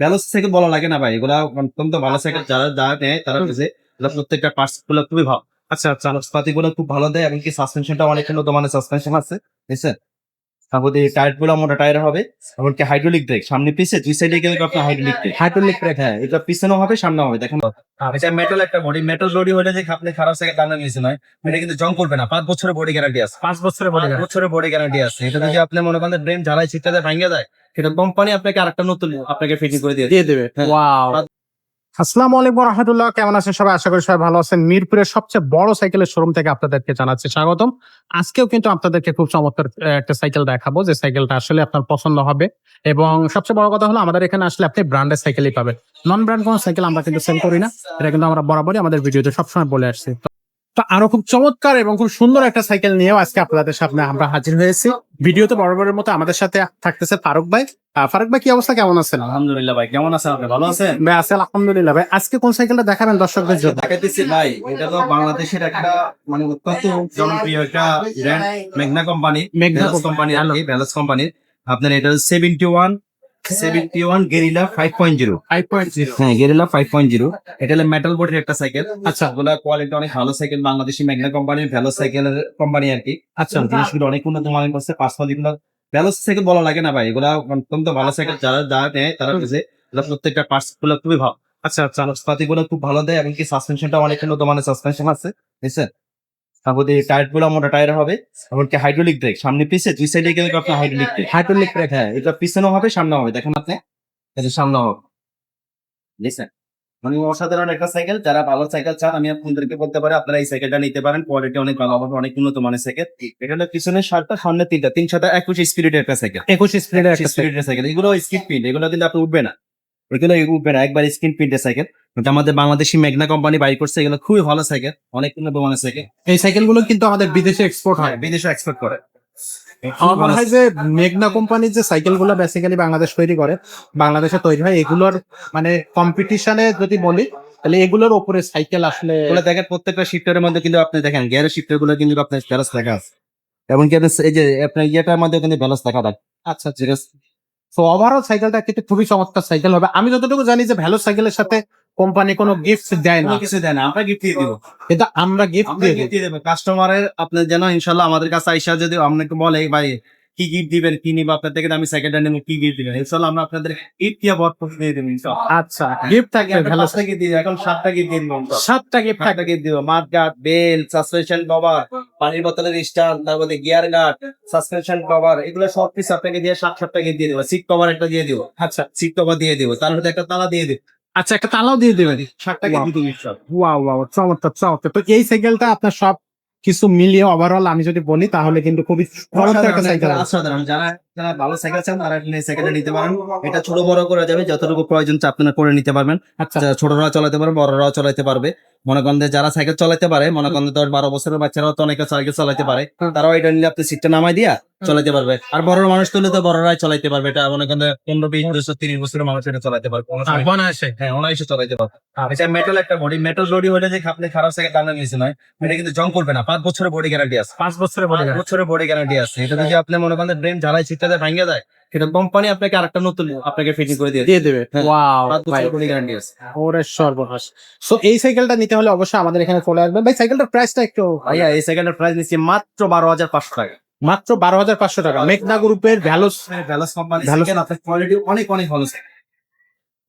Balance cycle বলা লাগে না ভাই এগুলা অত্যন্ত ভালো সাইকেল যারা যারা নেয় তারা বুঝে এগুলা প্রত্যেকটা পার্টসগুলো খুবই ভালো। আচ্ছা আচ্ছা পাতি গুলো খুব ভালো দেয় এমনকি সাসপেনশনটা অনেক উন্নত মানের সাসপেনশন আছে বুঝছেন? তারপরে টায়ারগুলো মোটা টায়ার হবে এমনকি হাইড্রোলিক ব্রেক সামনে পিছে দুই সাইডে গেলে আপনার হাইড্রোলিক ব্রেক হাইড্রোলিক ব্রেক হ্যাঁ এটা পিছনেও হবে সামনেও হবে দেখেন। এটা মেটাল একটা বডি মেটাল বডি হলে যে আপনি খারাপ সাইকেল টানা নিয়েছে নয় এটা কিন্তু জং করবে না পাঁচ বছরের বডি গ্যারান্টি আছে। পাঁচ বছরের পাঁচ বছরের বডি গ্যারান্টি আছে। এটা যদি আপনি মনে করেন ড্রেন ঝালাই ছিটতে ভাঙে যায় সেটা কোম্পানি আপনাকে আরেকটা নতুন আপনাকে ফিটিং করে দিয়ে দিয়ে দেবে। হ্যাঁ। ওয়াও আসসালামু আলাইকুম রহমতুল্লাহ। কেমন আছেন সবাই? আশা করি সবাই ভালো আছেন। মিরপুরের সবচেয়ে বড় সাইকেলের শোরুম থেকে আপনাদেরকে জানাচ্ছি স্বাগতম। আজকেও কিন্তু আপনাদেরকে খুব চমৎকার একটা সাইকেল দেখাবো, যে সাইকেলটা আসলে আপনার পছন্দ হবে। এবং সবচেয়ে বড় কথা হলো, আমাদের এখানে আসলে আপনি ব্র্যান্ডের সাইকেলই পাবেন। নন ব্র্যান্ড কোনো সাইকেল আমরা কিন্তু সেল করি না। এটা কিন্তু আমরা বরাবরই আমাদের ভিডিওতে সবসময় বলে আসছি। তো- আরও খুব চমৎকার এবং খুব সুন্দর একটা সাইকেল নিয়েও আজকে আপনাদের সামনে আমরা হাজির হয়েছি। ভিডিওতে বরাবরের মতো আমাদের সাথে থাকতেছে ফারুক ভাই। ফারুক ভাই কি অবস্থা? কেমন আছেন? আলহামদুলিল্লাহ ভাই কেমন আছেন আপনি? ভালো আছেন? ভাই আছে আলহামদুলিল্লাহ ভাই। আজকে কোন সাইকেলটা দেখাবেন দর্শকদের জন্য? দেখাইতেছি ভাই এটা তো বাংলাদেশের একটা মানে অত্যন্ত জনপ্রিয় একটা ব্র্যান্ড মেঘনা কোম্পানি মেঘনা কোম্পানি ব্যালেন্স কোম্পানির আপনার এটা seventy one seventy one gorilla five point zero five point zero হ্যাঁ গেরিলা ফাইভ পয়েন্ট জিরো এটা হলো মেটাল বোর্ডের একটা সাইকেল আচ্ছা। ওগুলা কোয়ালিটি অনেক ভালো সাইকেল বাংলাদেশি মেঘনা কোম্পানির ভ্যালো সাইকেলের কোম্পানি আর কি। আচ্ছা। জিনিসগুলো অনেক উন্নত মানের করছে ভ্যালো সাইকেল বলা লাগে না ভাই। এগুলা অত্যন্ত ভালো সাইকেল যারা নেয় তারা বুঝে প্রত্যেকটা পার্টসগুলো খুবই ভালো আচ্ছা আচ্ছা পাতি গুলো খুব ভালো দেয়। এমনকি সাসপেনশনটা অনেক উন্নত মানের সাসপেনশন আছে। বুঝছেন? তারপরে টায়ারগুলো মোটা টায়ার হবে। এমনকি হাইড্রোলিক ব্রেক সামনে পিছে দুই সাইডে গেলে আপনার হাইড্রোলিক ব্রেক হাইড্রোলিক ব্রেক হ্যাঁ এটা পিছনেও হবে সামনেও হবে। দেখেন আপনি এটা সামনেও হবে। বুঝছেন মানে অসাধারণ একটা সাইকেল যারা ভালো সাইকেল চান আমি আপনাদেরকে বলতে পারি আপনারা এই সাইকেলটা নিতে পারেন। কোয়ালিটি অনেক ভালো হবে অনেক উন্নত মানের সাইকেল এটা হলো পিছনের সাতটা সামনে তিনটা তিন সাথে একুশ স্পিরিটের একটা সাইকেল একুশ স্পিডের একটা স্পিরিটের সাইকেল এগুলো স্কিন প্রিন্ট এগুলো কিন্তু আপনি উঠবে না। ওইগুলো উঠবে না একবার স্কিন প্রিন্টের সাইকেল আমাদের বাংলাদেশি মেঘনা কোম্পানি বাই করছে এগুলো খুবই ভালো সাইকেল অনেক উন্নত মানের সাইকেল এই সাইকেলগুলো কিন্তু আমাদের বিদেশে এক্সপোর্ট হয়। বিদেশে এক্সপোর্ট করে। আমার মনে হয় যে মেঘনা কোম্পানির যে সাইকেলগুলো বেসিক্যালি বাংলাদেশ তৈরি করে বাংলাদেশে তৈরি হয় এগুলোর মানে কম্পিটিশনে যদি বলি তাহলে এগুলোর উপরে সাইকেল আসলে দেখেন প্রত্যেকটা শিফটারের মধ্যে কিন্তু আপনি দেখেন গিয়ারের শিফটারগুলো কিন্তু আপনার ব্যালেন্স দেখা আছে। এমনকি আপনার এই যে আপনার ইয়েটার মধ্যে কিন্তু ব্যালেন্স দেখা থাকে আচ্ছা ঠিক আছে? তো ওভারঅল সাইকেলটা কিন্তু খুবই চমৎকার সাইকেল হবে। আমি যতটুকু জানি যে ভ্যালো সাইকেলের সাথে কোম্পানি কোনো গিফট দেয় না। কিছু দেয় না আমরা গিফট দিয়ে দিব। কিন্তু আমরা গিফট দিয়ে গিফট দিয়ে দেবো। কাস্টমারের আপনার যেন ইনশাল্লাহ আমাদের কাছে আইসা যদি আপনাকে বলে ভাই কি গিফট দিবেন কি নিবো? আপনার থেকে আমি সেকেন্ডটা নেব কি গিফট দিবেন? ইনশাল্লাহ আমরা আপনাদের গিফট দিয়ে ভরপুর দিয়ে দেবো ইনশাল্লাহ। আচ্ছা গিফট ভ্যালো পাঁচটা gift দিয়ে এখন সাতটা গিফট দিয়ে দিবো সাতটা গিফট সাতটা গিফট দিব। মাঠ গার্ড বেল সাসপেনশন কভার পানির বোতলের স্ট্যান্ড তারপরে গিয়ার গার্ড সাসপেনশন কভার এগুলো সব কিছু আপনাকে দিয়ে সাত সাতটা গিফট দিয়ে দেবো। সিট কভার একটা দিয়ে দিব। আচ্ছা। সিট কভার দিয়ে দিব। তার মধ্যে একটা তালা দিয়ে দিব। আচ্ছা একটা তালাও দিয়ে দেবেন। ওয়াও ওয়াও চমৎকার চমৎকার। তো এই সাইকেলটা আপনার সব কিছু মিলিয়ে ওভারঅল আমি যদি বলি তাহলে কিন্তু খুবই চমৎকার একটা সাইকেল অসাধারণ। যারা যারা ভালো সাইকেল চান তারা এই সাইকেলটা নিতে পারেন। এটা ছোট বড় করা যাবে যতটুকু প্রয়োজন আপনারা করে নিতে পারবেন। আচ্ছা। যারা ছোটরা চালাতে পারবে বড়রাও চালাতে পারবে। মনে করেন যে যারা সাইকেল চালাতে পারে মনে করেন দশ বারো বছরের বাচ্চারাও তো অনেকে সাইকেল চালাতে পারে। তারাও এটা নিলে আপনি সিটটা নামাই দিয়া চালাতে পারবে। আর বড় মানুষ তুলে তো বড়রাই চালাতে পারবে। এটা মনে করেন পনেরো বিশ বছর তিরিশ বছরের মানুষ এটা চালাতে পারবে। হ্যাঁ অনায়াসে চালাতে পারবে। এটা মেটাল একটা বডি মেটাল বডি হলে যে আপনি খারাপ সাইকেল টানা নিয়েছে নয়। এটা কিন্তু জং করবে না। পাঁচ বছরের বডি গ্যারান্টি আছে। পাঁচ বছরের পাঁচ বছরের বডি গ্যারান্টি আছে। এটা যদি আপনি মনে করেন ড্রেন ঝালাই ছিটতে ভাঙে যায় সেটা কোম্পানি আপনাকে আরেকটা নতুন আপনাকে ফিটিং করে দিয়ে দিয়ে দেবে হ্যাঁ। ওয়াও গ্যারান্টি আছে। ওরে সর্বনাশ। সো এই সাইকেলটা নিতে হলে অবশ্যই আমাদের এখানে চলে আসবেন। ভাই সাইকেলটার প্রাইসটা একটু ভাইয়া এই সেকেন্ডের প্রাইস নিচ্ছি মাত্র বারো হাজার পাঁচশো টাকা। মাত্র বারো হাজার পাঁচশো টাকা। মেঘনা গ্রুপের ভ্যালোস ভ্যালাস কোম্পানি আপনার কোয়ালিটি অনেক অনেক ভালো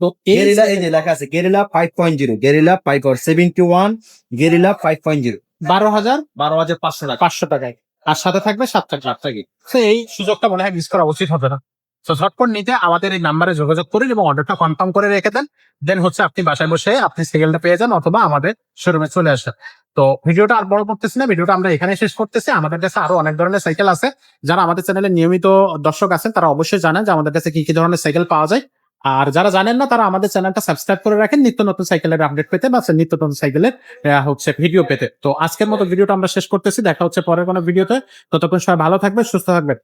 তো গেরিলা এই যে লেখা আছে gorilla five point zero gorilla five seventy one gorilla five point zero বারো হাজার বারো হাজার পাঁচশো টাকা। পাঁচশো টাকায়। আর সাথে থাকবে সাতটা কি তো এই সুযোগটা মনে হয় মিস করা উচিত হবে না। তো ঝটপট নিতে আমাদের এই নাম্বারে যোগাযোগ করুন এবং অর্ডারটা কনফার্ম করে রেখে দেন। দেন হচ্ছে আপনি বাসায় বসে আপনি সাইকেলটা পেয়ে যান অথবা আমাদের শোরুমে চলে আসেন। তো ভিডিওটা আর বড় করতেছি না, ভিডিওটা আমরা এখানে শেষ করতেছি। আমাদের কাছে আরও অনেক ধরনের সাইকেল আছে। যারা আমাদের চ্যানেলে নিয়মিত দর্শক আছেন, তারা অবশ্যই জানেন যে আমাদের কাছে কি কি ধরনের সাইকেল পাওয়া যায়। আর যারা জানেন না, তারা আমাদের চ্যানেলটা সাবস্ক্রাইব করে রাখেন। নিত্য নতুন সাইকেলের আপডেট পেতে বা নিত্য নতুন সাইকেলের হচ্ছে ভিডিও পেতে। তো আজকের মতো ভিডিওটা আমরা শেষ করতেছি। দেখা হচ্ছে পরের কোনো ভিডিওতে। ততক্ষণ সবাই ভালো থাকবেন, সুস্থ থাকবেন।